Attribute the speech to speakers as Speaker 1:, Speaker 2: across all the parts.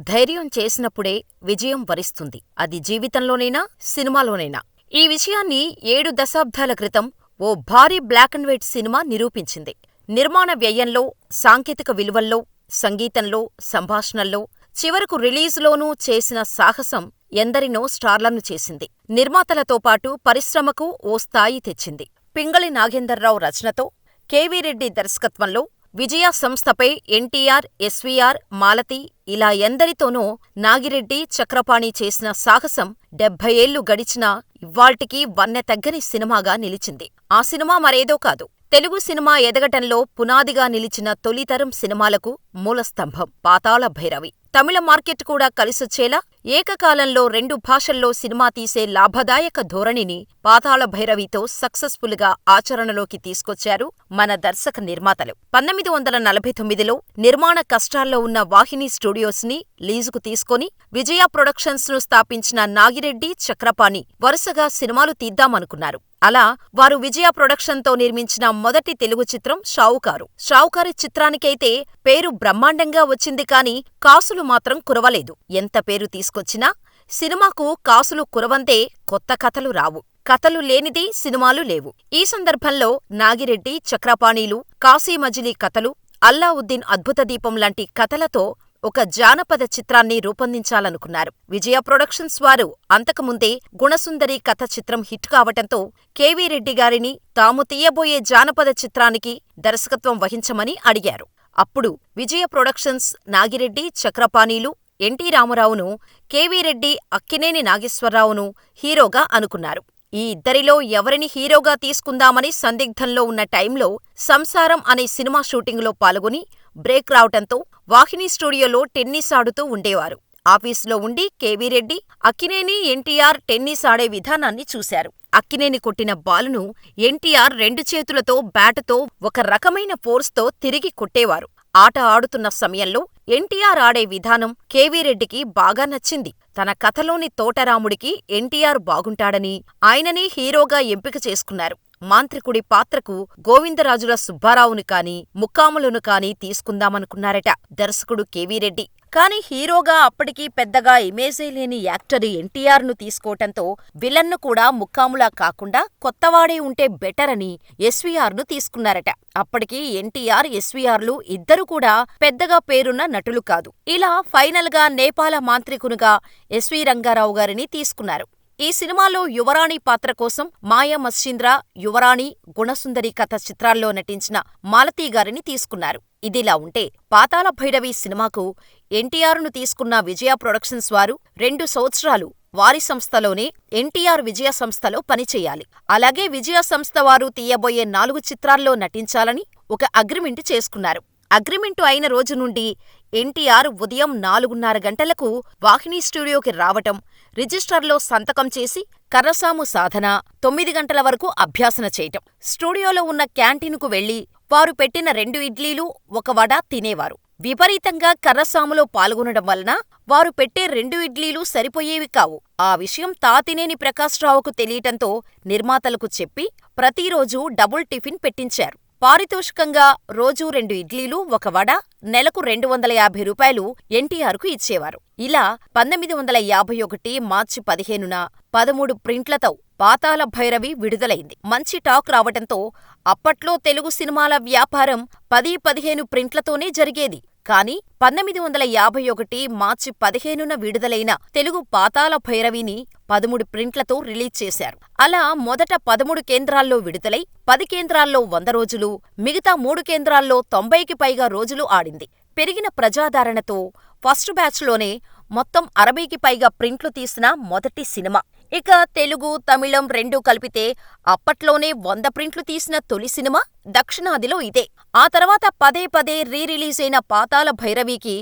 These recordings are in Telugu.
Speaker 1: ధైర్యం చేసినప్పుడే విజయం వరిస్తుంది. అది జీవితంలోనైనా, సినిమాలోనైనా. ఈ విషయాన్ని ఏడు దశాబ్దాల క్రితం ఓ భారీ బ్లాక్ అండ్ వైట్ సినిమా నిరూపించింది. నిర్మాణ వ్యయంలో, సాంకేతిక విలువల్లో, సంగీతంలో, సంభాషణల్లో, చివరకు రిలీజులోనూ చేసిన సాహసం ఎందరినో స్టార్లను చేసింది. నిర్మాతలతో పాటు పరిశ్రమకు ఓ స్థాయి తెచ్చింది. పింగళి నాగేందర్రావు రచనతో, కెవి రెడ్డి దర్శకత్వంలో విజయ సంస్థపై ఎన్టీఆర్, ఎస్వీఆర్, మాలతి ఇలా ఎందరితోనో నాగిరెడ్డి, చక్రపాణి చేసిన సాహసం డెబ్బై ఏళ్ళు గడిచినా ఇవ్వాళ్టికీ వన్నెతగ్గని సినిమాగా నిలిచింది. ఆ సినిమా మరేదో కాదు. తెలుగు సినిమా ఎదగటంలో పునాదిగా నిలిచిన తొలితరం సినిమాలకు మూలస్తంభం 'పాతాళ భైరవి'. తమిళ మార్కెట్ కూడా కలిసొచ్చేలా ఏకకాలంలో రెండు భాషల్లో సినిమా తీసే లాభదాయక ధోరణిని 'పాతాళ భైరవి'తో సక్సెస్ఫుల్గా ఆచరణలోకి తీసుకొచ్చారు మన దర్శక నిర్మాతలు. పంతొమ్మిది వందల నలభై తొమ్మిదిలో నిర్మాణ కష్టాల్లో ఉన్న వాహిని స్టూడియోస్ని లీజుకు తీసుకొని విజయ ప్రొడక్షన్స్ను స్థాపించిన నాగిరెడ్డి, చక్రపాణి వరుసగా సినిమాలు తీద్దామనుకున్నారు. అలా వారు విజయ ప్రొడక్షన్తో నిర్మించిన మొదటి తెలుగు చిత్రం 'షావుకారు'. షావుకారు చిత్రానికైతే పేరు బ్రహ్మాండంగా వచ్చింది కానీ కాసులు మాత్రం కురవలేదు. ఎంత పేరు తీసుకొచ్చినా సినిమాకు కాసులు కురవందే కొత్త కథలు రావు. కథలు లేనిదే సినిమాలు లేవు. ఈ సందర్భంలో నాగిరెడ్డి, చక్రపాణిలు కాశీమజిలీ కథలు, అల్లావుద్దీన్ అద్భుతదీపం లాంటి కథలతో ఒక జానపద చిత్రాన్ని రూపొందించాలనుకున్నారు. విజయ ప్రొడక్షన్స్ వారు అంతకుముందే 'గుణసుందరి' కథ చిత్రం హిట్ కావటంతో కెవి రెడ్డి గారిని తాము తీయబోయే జానపద చిత్రానికి దర్శకత్వం వహించమని అడిగారు. అప్పుడు విజయ ప్రొడక్షన్స్ నాగిరెడ్డి, చక్రపాణిలు ఎన్టీ రామారావును, కెవి రెడ్డి అక్కినేని నాగేశ్వరరావును హీరోగా అనుకున్నారు. ఈ ఇద్దరిలో ఎవరిని హీరోగా తీసుకుందామని సందిగ్ధంలో ఉన్న టైంలో 'సంసారం' అనే సినిమా షూటింగులో పాల్గొని బ్రేక్ రావటంతో వాహిని స్టూడియోలో టెన్నిస్ ఆడుతూ ఉండేవారు. ఆఫీసులో ఉండి K V Reddy, Akkineni, NTR tennis ఆడే విధానాన్ని చూశారు. అక్కినేని కొట్టిన బాలును ఎన్టీఆర్ రెండు చేతులతో బ్యాటుతో ఒక రకమైన ఫోర్స్తో తిరిగి కొట్టేవారు. ఆట ఆడుతున్న సమయంలో ఎన్టీఆర్ ఆడే విధానం కెవి రెడ్డికి బాగా నచ్చింది. తన కథలోని తోటరాముడికి ఎన్టీఆర్ బాగుంటాడని ఆయననే హీరోగా ఎంపిక చేసుకున్నారు. మాంత్రికుడి పాత్రకు గోవిందరాజుల సుబ్బారావును కానీ, ముక్కాములను కానీ తీసుకుందామనుకున్నారట దర్శకుడు కెవి రెడ్డి. కానీ హీరోగా అప్పటికీ పెద్దగా ఇమేజే లేని యాక్టర్ ఎన్టీఆర్ను తీసుకోవటంతో విలన్ను కూడా ముక్కాములా కాకుండా కొత్తవాడే ఉంటే బెటర్ అని ఎస్వీఆర్ను తీసుకున్నారట. అప్పటికి ఎన్టీఆర్, ఎస్వీఆర్లు ఇద్దరూ కూడా పెద్దగా పేరున్న నటులు కాదు. ఇలా ఫైనల్గా నేపాల మాంత్రికునిగా ఎస్వీ రంగారావు గారిని తీసుకున్నారు. ఈ సినిమాలో యువరాణి పాత్ర కోసం మాయా మశ్చీంద్ర, యువరాణి, గుణసుందరి కథ చిత్రాల్లో నటించిన మాలతీ గారిని తీసుకున్నారు. ఇదిలా ఉంటే 'పాతాళ భైరవి' సినిమాకు ఎన్టీఆర్ను తీసుకున్న విజయ ప్రొడక్షన్స్ వారు రెండు సంవత్సరాలు వారి సంస్థలోనే ఎన్టీఆర్ విజయ సంస్థలో పనిచేయాలి అలాగే విజయ సంస్థ వారు తీయబోయే నాలుగు చిత్రాల్లో నటించాలని ఒక అగ్రిమెంటు చేసుకున్నారు. అగ్రిమెంటు అయిన రోజు నుండి ఎన్టీఆర్ ఉదయం నాలుగున్నర గంటలకు వాహిని స్టూడియోకి రావటం, రిజిస్టర్లో సంతకం చేసి కర్రసాము సాధన, తొమ్మిది గంటల వరకు అభ్యాసన చేయటం. స్టూడియోలో ఉన్న క్యాంటీనుకు వెళ్ళి వారు పెట్టిన రెండు ఇడ్లీలు, ఒక వడ తినేవారు. విపరీతంగా కర్రసాములో పాల్గొనడం వలన వారు పెట్టే రెండు ఇడ్లీలు సరిపోయేవి కావు. ఆ విషయం తాతినేని ప్రకాశ్రావుకు తెలియటంతో నిర్మాతలకు చెప్పి ప్రతిరోజూ డబుల్ టిఫిన్ పెట్టించారు. పారితోషికంగా రోజూ రెండు ఇడ్లీలు, ఒక వడ, నెలకు రెండు వందల యాభై రూపాయలు ఎన్టీఆర్కు ఇచ్చేవారు. ఇలా పంతొమ్మిది వందల యాభై ఒకటి మార్చి పదిహేనున పదమూడు ప్రింట్లతో 'పాతాళ భైరవి' విడుదలైంది. మంచి టాక్ రావటంతో అప్పట్లో తెలుగు సినిమాల వ్యాపారం పది, పదిహేను ప్రింట్లతోనే జరిగేది. కానీ పంతొమ్మిది వందల యాభై ఒకటి మార్చి పదిహేనున విడుదలైన తెలుగు 'పాతాళ భైరవి'ని పదమూడు ప్రింట్లతో రిలీజ్ చేశారు. అలా మొదట పదమూడు కేంద్రాల్లో విడుదలై పది కేంద్రాల్లో వంద రోజులు, మిగతా మూడు కేంద్రాల్లో తొంభైకి పైగా రోజులు ఆడింది. పెరిగిన ప్రజాదరణతో ఫస్ట్ బ్యాచ్లోనే మొత్తం అరవైకి పైగా ప్రింట్లు తీసిన మొదటి సినిమా. ఇక తెలుగు, తమిళం రెండూ కలిపితే అప్పట్లోనే వంద ప్రింట్లు తీసిన తొలి సినిమా దక్షిణాదిలో ఇదే. ఆ తర్వాత పదే పదే రీ రిలీజైన 'పాతాళ భైరవి'కి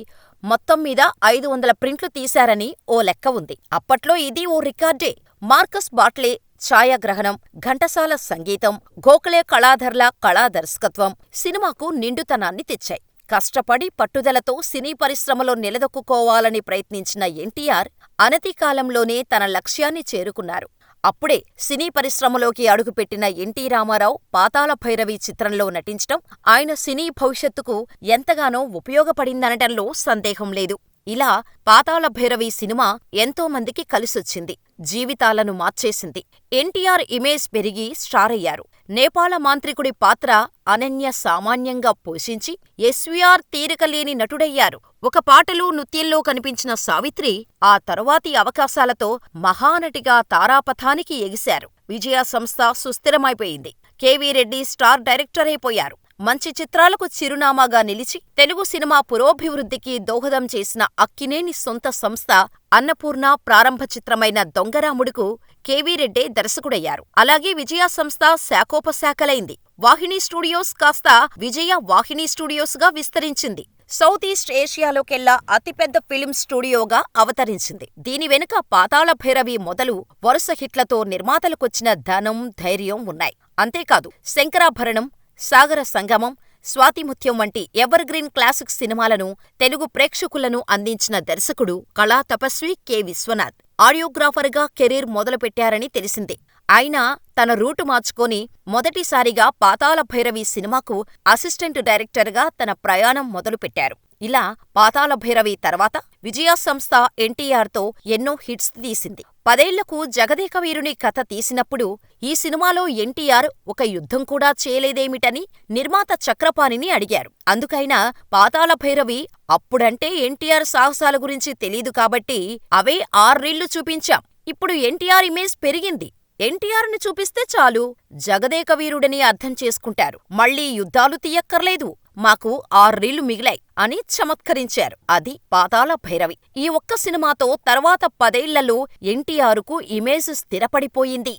Speaker 1: మొత్తం మీద ఐదు వందల ప్రింట్లు తీశారని ఓ లెక్క ఉంది. అప్పట్లో ఇది ఓ రికార్డే. మార్కస్ బాట్లే ఛాయాగ్రహణం, ఘంటసాల సంగీతం, గోఖలే కళాధర్ల కళా దర్శకత్వం సినిమాకు నిండుతనాన్ని తెచ్చాయి. కష్టపడి పట్టుదలతో సినీ పరిశ్రమలో నిలదొక్కుకోవాలని ప్రయత్నించిన ఎన్టీఆర్ అనతి కాలంలోనే తన లక్ష్యాన్ని చేరుకున్నారు. అప్పుడే సినీ పరిశ్రమలోకి అడుగుపెట్టిన ఎన్టీ రామారావు 'పాతాళ భైరవి' చిత్రంలో నటించటం ఆయన సినీ భవిష్యత్తుకు ఎంతగానో ఉపయోగపడిందనటంలో సందేహం లేదు. ఇలా పాతాళ భైరవి సినిమా ఎంతోమందికి కలిసొచ్చింది. జీవితాలను మార్చేసింది. ఎన్టీఆర్ ఇమేజ్ పెరిగి స్టారయ్యారు నేపాళ మాంత్రికుడి పాత్ర అనన్య సామాన్యంగా పోషించి ఎస్వీఆర్ తీరికలేని నటుడయ్యారు. ఒక పాటలో నృత్యంలో కనిపించిన సావిత్రి ఆ తరువాతి అవకాశాలతో మహానటిగా తారాపథానికి ఎగిశారు. విజయ సంస్థ సుస్థిరమైపోయింది. K V Reddy star director అయిపోయారు. మంచి చిత్రాలకు చిరునామాగా నిలిచి తెలుగు సినిమా పురోభివృద్ధికి దోహదం చేసిన అక్కినేని సొంత సంస్థ అన్నపూర్ణ ప్రారంభ చిత్రమైన దొంగరాముడుకు కెవి రెడ్డే దర్శకుడయ్యారు. అలాగే విజయ సంస్థ శాఖోపశాఖలైంది. వాహినీ స్టూడియోస్ కాస్త విజయ వాహినీ స్టూడియోస్గా విస్తరించింది. సౌత్ ఈస్ట్ ఏషియాలోకెల్లా అతిపెద్ద ఫిల్మ్ స్టూడియోగా అవతరించింది. దీని వెనుక పాతాళ భైరవి మొదలు వరుస హిట్లతో నిర్మాతలకొచ్చిన ధనం, ధైర్యం ఉన్నాయి. అంతేకాదు శంకరాభరణం, సాగర సంగమం, స్వాతిముత్యం వంటి ఎవర్ గ్రీన్ క్లాసిక్ సినిమాలను తెలుగు ప్రేక్షకులను అందించిన దర్శకుడు, కళా తపస్వి కె. విశ్వనాథ్. ఆడియోగ్రాఫర్గా కెరీర్ మొదలుపెట్టారని తెలిసిందే. అయినా తన రూటు మార్చుకొని మొదటిసారిగా పాతాళభైరవి సినిమాకు అసిస్టెంట్ డైరెక్టర్గా తన ప్రయాణం మొదలుపెట్టారు. ఇలా పాతాళ భైరవి తర్వాత విజయ సంస్థ ఎన్టీఆర్తో ఎన్నో హిట్స్ తీసింది. పదేళ్ళకు జగదేకవీరుని కథ తీసినప్పుడు ఈ సినిమాలో ఎన్టీఆర్ ఒక యుద్ధం కూడా చేయలేదేమిటని నిర్మాత చక్రపాణిని అడిగారు. అందుకైనా పాతాళ భైరవి అప్పుడంటే ఎన్టీఆర్ సాహసాల గురించి తెలీదు కాబట్టి అవే ఆర్రీళ్ళు చూపించాం. ఇప్పుడు ఎన్టీఆర్ ఇమేజ్ పెరిగింది. ఎన్టీఆర్ని చూపిస్తే చాలు జగదేక వీరుడని అర్థం చేసుకుంటారు. మళ్ళీ యుద్ధాలు తీయక్కర్లేదు. మాకు ఆర్రీళ్ళు మిగిలాయి అని చమత్కరించారు. అది పాతాళ భైరవి. ఈ ఒక్క సినిమాతో తర్వాత పదేళ్ళలో ఎన్టీఆర్కు ఇమేజ్ స్థిరపడిపోయింది.